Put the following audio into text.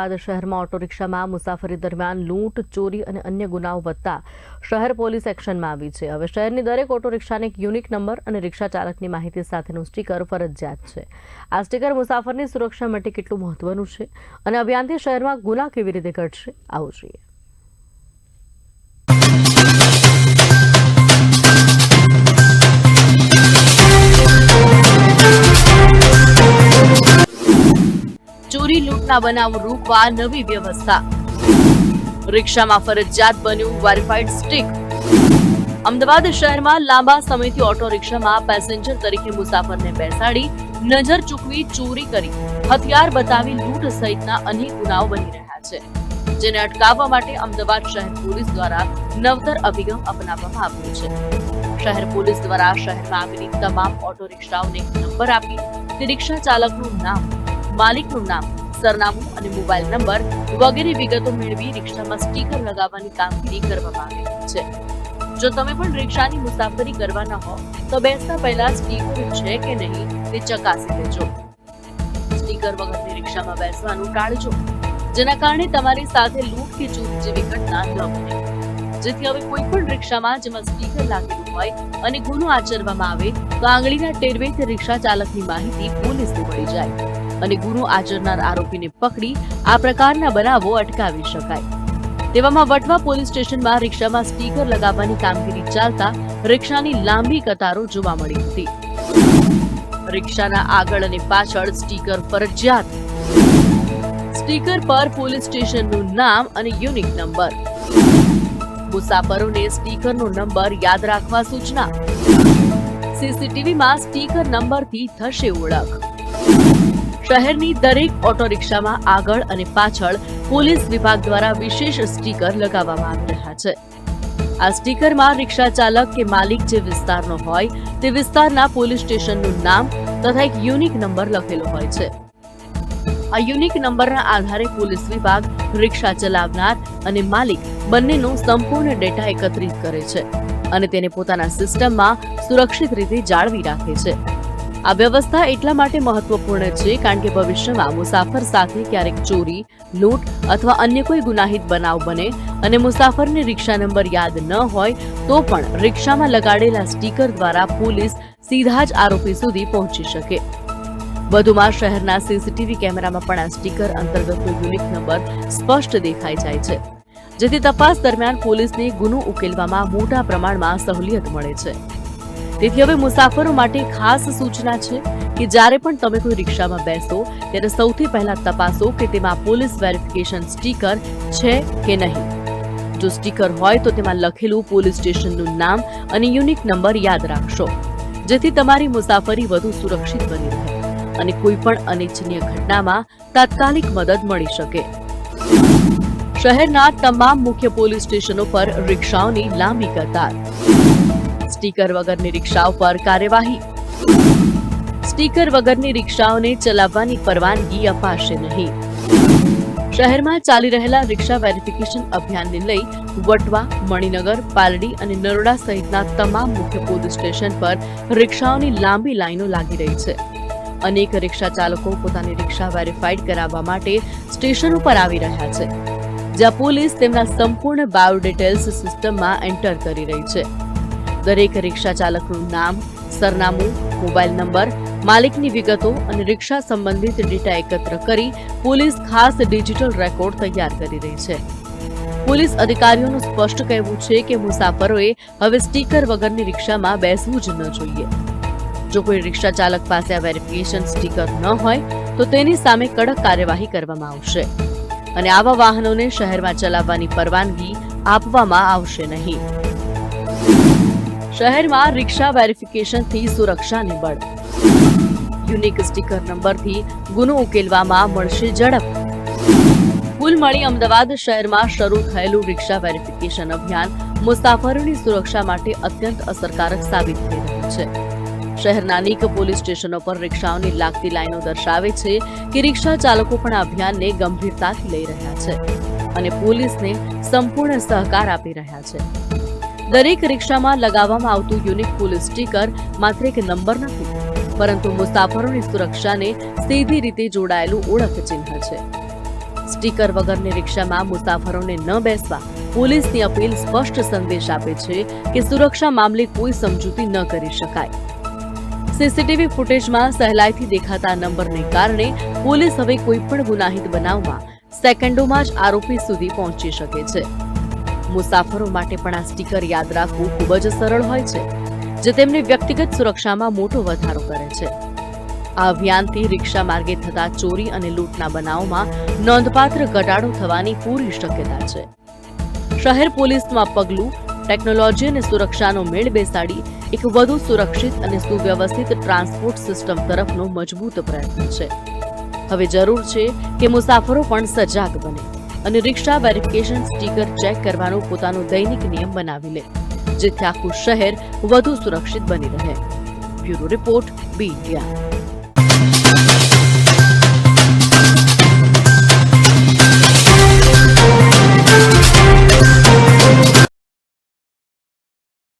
બાદ શહેરમાં ઓટો રિક્ષામાં મુસાફરી દરમિયાન લૂંટ, ચોરી અને અન્ય ગુનાઓ વધતા શહેર પોલીસ એક્શનમાં આવી છે. હવે શહેરની દરેક ઓટો રિક્ષાને એક યુનિક નંબર અને રિક્ષા ચાલકની માહિતી સાથેનું સ્ટીકર ફરજિયાત છે. આ સ્ટીકર મુસાફરની સુરક્ષા માટે કેટલું મહત્વનું છે અને અભિયાનથી શહેરમાં ગુના કેવી રીતે ઘટશે? આવું જોઈએ. ચોરી બનાવ રૂપવા નવી વ્યવસ્થા. રિક્ષામાં ફરજિયાત બન્યું વેરીફાઈડ સ્ટીક અમદાવાદ શહેરમાં લાંબા સમયથી ઓટો રિક્ષામાં પેસેન્જર તરીકે મુસાફરને બેસાડી નજર ચૂકવી ચોરી કરી. હથિયાર બતાવી લૂંટ સહિતના અનેક ગુનાઓ બની રહ્યા છે. જેને અટકાવવા માટે અમદાવાદ શહેર પોલીસ દ્વારા નવતર અભિગમ અપનાવવામાં આવ્યો છે. શહેર પોલીસ દ્વારા શહેરમાં આવેલી તમામ ઓટો રિક્ષાઓને નંબર આપી તે રિક્ષા ચાલકનું નામ, માલિકનું નામ સરનામું અને મોબાઈલ નંબર વગેરે વિગતો મેળવી રિક્ષામાં સ્ટીકર લગાવવાની કામગીરી કરવામાં આવી છે. જો તમે પણ રિક્ષાની મુસાફરી કરવાના હો, તો બેસતા પહેલા સ્ટીકર છે કે નહીં તે ચકાસી લેજો. સ્ટીકર વગરની રિક્ષામાં બેસવાનું ટાળજો, જેના કારણે તમારી સાથે લૂંટ કે ચોરી જેવી ઘટના ન બને. જેથી હવે કોઈ પણ રિક્ષામાં જેમાં સ્ટીકર લાગેલું હોય અને ગુનો આચરવામાં આવે, તો આંગળીના ટેરવે તે રિક્ષા ચાલકની માહિતી પોલીસને મળી જાય. અને ગુનો આચરનાર આરોપીને પકડી આ પ્રકારના બનાવો અટકાવી શકાય. તેવામાં વટવા પોલીસ સ્ટેશનમાં રિક્ષામાં સ્ટીકર લગાવવાની કામગીરી ચાલતા રિક્ષાની લાંબી કતારો જોવા મળી હતી. રિક્ષાના આગળ અને પાછળ સ્ટીકર ફરજિયાત. સ્ટીકર પર પોલીસ સ્ટેશનનું નામ અને યુનિક નંબર. મુસાફરોને સ્ટીકરનો નંબર યાદ રાખવા સૂચના. સીસીટીવીમાં સ્ટીકર નંબરથી થશે ઓળખ. શહેરની દરેક ઓટો રિક્ષામાં આગળ અને પાછળ પોલીસ વિભાગ દ્વારા વિશેષ સ્ટીકર લગાવવામાં આવી રહ્યા છે. આ સ્ટીકરમાં રિક્ષા ચાલક કે માલિક જે વિસ્તારનો હોય તે વિસ્તારના પોલીસ સ્ટેશનનું નામ તથા એક યુનિક નંબર લખેલો હોય છે. આ યુનિક નંબરના આધારે પોલીસ વિભાગ, રિક્ષા ચલાવનાર અને માલિક બંનેનો સંપૂર્ણ ડેટા એકત્રિત કરે છે અને તેને પોતાના સિસ્ટમમાં સુરક્ષિત રીતે જાળવી રાખે છે. આ વ્યવસ્થા એટલા માટે મહત્વપૂર્ણ છે કારણ કે ભવિષ્યમાં મુસાફર સાથે ક્યારેક ચોરી, લૂંટ અથવા અન્ય કોઈ ગુનાહિત બનાવ બને અને મુસાફરને રિક્ષા નંબર યાદ ન હોય તો પણ રિક્ષામાં લગાડેલા સ્ટીકર દ્વારા પોલીસ સીધા જ આરોપી સુધી પહોંચી શકે. વધુમાં શહેરના સીસીટીવી કેમેરામાં પણ આ સ્ટીકર અંતર્ગતનો યુનિક નંબર સ્પષ્ટ દેખાઈ જાય છે, જેથી તપાસ દરમિયાન પોલીસને ગુનો ઉકેલવામાં મોટા પ્રમાણમાં સહુલિયત મળે છે. તેથી હવે મુસાફરો માટે ખાસ સૂચના છે કે જ્યારે પણ તમે કોઈ રિક્ષામાં બેસો, ત્યારે સૌથી પહેલા તપાસો કે તેમાં પોલીસ વેરિફિકેશન સ્ટીકર છે કે નહીં. જો સ્ટીકર હોય તો તેમાં લખેલું પોલીસ સ્ટેશનનું નામ અને યુનિક નંબર યાદ રાખશો, જેથી તમારી મુસાફરી વધુ સુરક્ષિત બની રહે અને કોઈ પણ અનિચ્છનીય ઘટનામાં તાત્કાલિક મદદ મળી શકે. શહેરના તમામ મુખ્ય પોલીસ સ્ટેશનો પર રિક્ષાઓની લાંબી કતાર. સ્ટીકર વગરની રિક્ષાઓ પર કાર્યવાહી. સ્ટીકર વગરની રિક્ષાઓને ચલાવવાની પરવાનગી અપાશે નહીં. શહેરમાં ચાલી રહેલા રિક્ષા વેરિફિકેશન અભિયાનને લઈ વટવા, મણિનગર, પાલડી અને નરોડા સહિતના તમામ મુખ્ય પોલીસ સ્ટેશન પર રિક્ષાઓની લાંબી લાઈનો લાગી રહી છે. અનેક રિક્ષા ચાલકો પોતાની રિક્ષા વેરીફાઈડ કરાવવા માટે સ્ટેશન ઉપર આવી રહ્યા છે, જ્યાં પોલીસ તેમના સંપૂર્ણ બાયોડિટેલ્સ સિસ્ટમમાં એન્ટર કરી રહી છે. દરેક રિક્ષા ચાલકનું નામ, સરનામું, મોબાઈલ નંબર, માલિકની વિગતો અને રિક્ષા સંબંધિત ડેટા એકત્ર કરી પોલીસ ખાસ ડિજિટલ રેકોર્ડ તૈયાર કરી રહી છે. પોલીસ અધિકારીઓનું સ્પષ્ટ કહેવું છે કે મુસાફરોએ હવે સ્ટીકર વગરની રિક્ષામાં બેસવું જ ન જોઈએ. જો કોઈ રિક્ષા ચાલક પાસે આ વેરિફિકેશન સ્ટીકર ન હોય, તો તેની સામે કડક કાર્યવાહી કરવામાં આવશે અને આવા વાહનોને શહેરમાં ચલાવવાની પરવાનગી આપવામાં આવશે નહીં. શહેરમાં રિક્ષા વેરિફિકેશનથી સુરક્ષાને બળ યુનિક સ્ટીકર નંબરથી ગુનો ઉકેલવામાં મળશે ઝડપ. કુલ મળી અમદાવાદ શહેરમાં શરૂ થયેલું રિક્ષા વેરિફિકેશન અભિયાન મુસાફરોની સુરક્ષા માટે અત્યંત અસરકારક સાબિત થઈ રહ્યું છે. શહેરના અનેક પોલીસ સ્ટેશનો પર રિક્ષાઓની લાગતી લાઈનો દર્શાવે છે કે રિક્ષા ચાલકો પણ અભિયાનને ગંભીરતાથી લઈ રહ્યા છે અને પોલીસને સંપૂર્ણ સહકાર આપી રહ્યા છે. દરેક રિક્ષામાં લગાવવામાં આવતું યુનિક પોલીસ સ્ટીકર માત્ર એક નંબર નથી, પરંતુ મુસાફરોની સુરક્ષાને સીધી રીતે જોડાયેલું ઓળખ ચિહ્ન છે. સ્ટીકર વગરની રિક્ષામાં મુસાફરોને ન બેસવા પોલીસની અપીલ સ્પષ્ટ સંદેશ આપે છે કે સુરક્ષા મામલે કોઈ સમજૂતી ન કરી શકાય. સીસીટીવી ફૂટેજમાં સહેલાઈથી દેખાતા નંબરને કારણે પોલીસ હવે કોઈપણ ગુનાહિત બનાવમાં સેકન્ડોમાં જ આરોપી સુધી પહોંચી શકે છે. મુસાફરો માટે પણ આ સ્ટીકર યાદ રાખવું ખૂબ જ સરળ હોય છે, જે તેમની વ્યક્તિગત સુરક્ષામાં મોટો વધારો કરે છે. આ અભિયાનથી રિક્ષા માર્ગે થતા ચોરી અને લૂંટના બનાવોમાં નોંધપાત્ર ઘટાડો થવાની પૂરી શક્યતા છે. શહેર પોલીસમાં પગલું, ટેકનોલોજી અને સુરક્ષાનો મેળ બેસાડી એક વધુ સુરક્ષિત અને સુવ્યવસ્થિત ટ્રાન્સપોર્ટ સિસ્ટમ તરફનો મજબૂત પ્રયત્ન છે. હવે જરૂર છે કે મુસાફરો પણ સજાગ બને. અને રિક્ષા વેરિફિકેશન સ્ટીકર ચેક કરવાનો પોતાનો દૈનિક નિયમ બનાવી લે, જેથી આખું શહેર વધુ સુરક્ષિત બની રહે. બ્યુરો રિપોર્ટ, બી ઇન્ડિયા